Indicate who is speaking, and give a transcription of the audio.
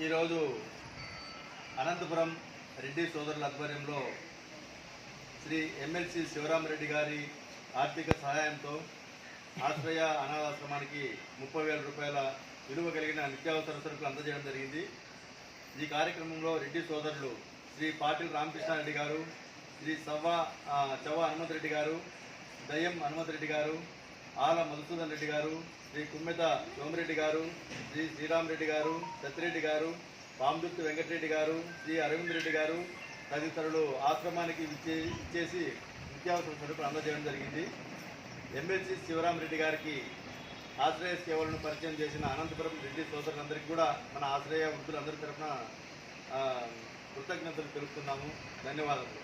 Speaker 1: ఈరోజు అనంతపురం రెడ్డి సోదరుల ఆధ్వర్యంలో శ్రీ ఎమ్మెల్సీ శివరామరెడ్డి గారి ఆర్థిక సహాయంతో ఆశ్రయ అనాథాశ్రమానికి ముప్పై వేల రూపాయల విలువ కలిగిన నిత్యావసర సరుకులు అందజేయడం జరిగింది. ఈ కార్యక్రమంలో రెడ్డి సోదరులు శ్రీ పాటిల్ రామకృష్ణారెడ్డి గారు శ్రీ సవ్వ ఆ, చవ్వ హనుమంతరెడ్డి గారు దయ్యం హనుమంతరెడ్డి గారు ఆల మధుసూదన్ రెడ్డి గారు శ్రీ కుమ్మెత సోమిరెడ్డి గారు శ్రీ శ్రీరామరెడ్డి గారు సత్యరెడ్డి గారు పాందుర్తి వెంకటరెడ్డి గారు శ్రీ అరవింద్ రెడ్డి గారు తదితరులు ఆశ్రమానికి ఇచ్చే ఇచ్చేసి నిత్యావసర సరుకులు అందజేయడం జరిగింది. ఎమ్మెల్సీ శివరామరెడ్డి గారికి ఆశ్రయ సేవలను పరిచయం చేసిన అనంతపురం రెడ్డి సోదరులందరికీ కూడా మన ఆశ్రయ వృద్ధులందరి తరఫున కృతజ్ఞతలు తెలుపుతున్నాము. ధన్యవాదాలు